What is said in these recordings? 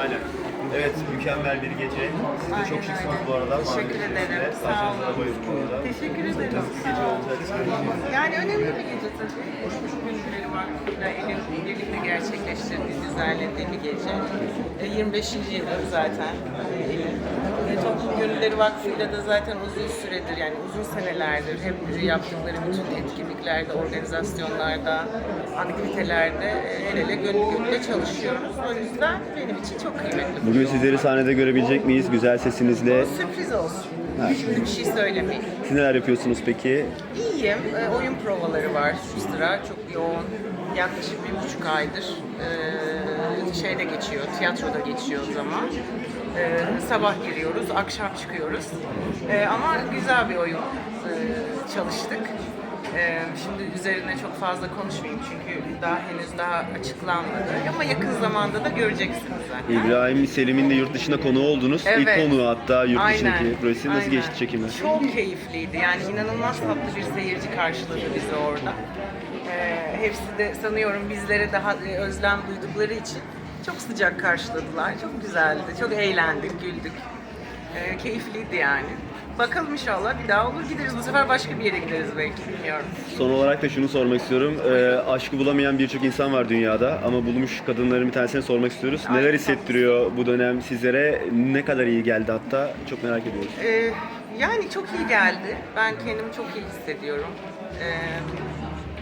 Aynen. Evet, mükemmel bir gece. Siz de Aynen çok şıksınız öyle. bu arada. Teşekkür Mavi ederim. Sağ Saçlarınıza olun. bayıldım bu arada. Teşekkür ederim. Nasıl bir gece olacak? Yani önemli bir gece tabii. Günleri Vakfı'yla Elif birlikte gerçekleştirdiği, düzenlediği bir gece. E, 25. yılı zaten e, Elif. E, Gönülleri Vakfı'yla da zaten uzun süredir yani uzun senelerdir hep yaptıkları bütün etkinliklerde, organizasyonlarda, aktivitelerde e, el ele gönül gönüle çalışıyoruz. O yüzden benim için çok kıymetli. Bugün sizleri sahnede görebilecek miyiz? Güzel sesinizle. Sürpriz olsun. Hiçbir bir şey söylemeyin. Siz neler yapıyorsunuz peki? İyiyim. Ee, oyun provaları var şu sıra. Çok yoğun. Yaklaşık bir buçuk aydır ee, şeyde geçiyor, tiyatroda geçiyor o zaman. Ee, sabah giriyoruz, akşam çıkıyoruz. Ee, ama güzel bir oyun ee, çalıştık. Ee, şimdi üzerine çok fazla konuşmayayım çünkü daha henüz daha açıklanmadı. Ama yakın zamanda da göreceksiniz zaten. İbrahim Selim'in de yurt dışına konu oldunuz. İlk Evet. konu hatta yurt Aynen, dışındaki projesi. Nasıl aynen. geçti çekimi? Çok keyifliydi. Yani inanılmaz tatlı bir seyirci karşıladı bizi orada. Ee, hepsi de sanıyorum bizlere daha e, özlem duydukları için çok sıcak karşıladılar. Çok güzeldi. Çok eğlendik, güldük. Ee, keyifliydi yani. Bakalım inşallah bir daha olur gideriz. Bu sefer başka bir yere gideriz belki bilmiyorum. Son olarak da şunu sormak istiyorum. Ee, aşkı bulamayan birçok insan var dünyada ama bulmuş kadınların bir tanesine sormak istiyoruz. Aynen. Neler hissettiriyor bu dönem sizlere? Ne kadar iyi geldi hatta? Çok merak ediyoruz. Ee, yani çok iyi geldi. Ben kendimi çok iyi hissediyorum. Ee,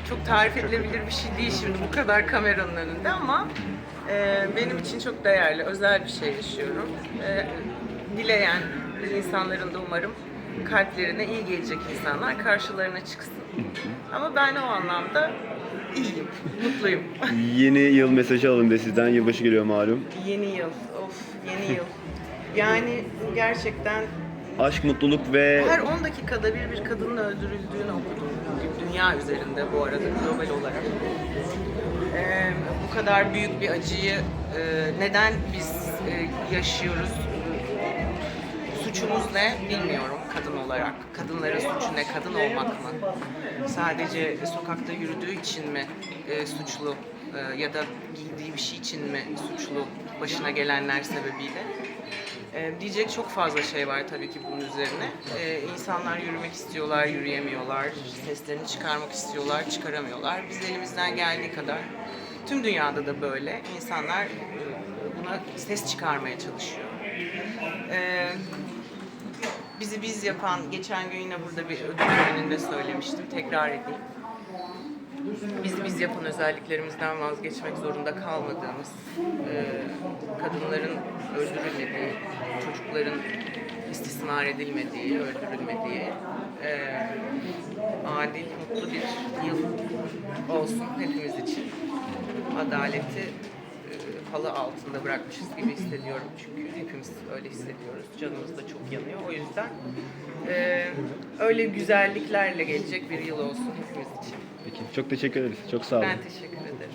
çok tarif edilebilir bir şey değil şimdi bu kadar kameranın önünde ama e, benim için çok değerli, özel bir şey yaşıyorum. Ee, dileyen insanların da umarım kalplerine iyi gelecek insanlar karşılarına çıksın. Ama ben o anlamda iyiyim, mutluyum. Yeni yıl mesajı alalım da sizden. Yılbaşı geliyor malum. yeni yıl, of yeni yıl. Yani gerçekten Aşk, mutluluk ve Her 10 dakikada bir bir kadının öldürüldüğünü okudum dünya üzerinde bu arada global olarak. Bu kadar büyük bir acıyı e, neden biz e, yaşıyoruz? Suçumuz ne bilmiyorum kadın olarak. Kadınların suçu ne? Kadın olmak mı? Sadece sokakta yürüdüğü için mi e, suçlu e, ya da giydiği bir şey için mi suçlu başına gelenler sebebiyle? Ee, diyecek çok fazla şey var tabii ki bunun üzerine. Ee, insanlar yürümek istiyorlar, yürüyemiyorlar. Seslerini çıkarmak istiyorlar, çıkaramıyorlar. Biz elimizden geldiği kadar, tüm dünyada da böyle insanlar e, buna ses çıkarmaya çalışıyor. Ee, bizi biz yapan, geçen gün yine burada bir ödül töreninde söylemiştim, tekrar edeyim bizi biz yapan özelliklerimizden vazgeçmek zorunda kalmadığımız, e, kadınların öldürülmediği, çocukların istismar edilmediği, öldürülmediği, e, adil, mutlu bir yıl olsun hepimiz için. Adaleti e, halı altında bırakmışız gibi hissediyorum çünkü hepimiz öyle hissediyoruz. Canımız da çok yanıyor. O yüzden e, öyle güzelliklerle gelecek bir yıl olsun hepimiz için. Peki, çok teşekkür ederiz. Çok sağ olun. Ben teşekkür ederim.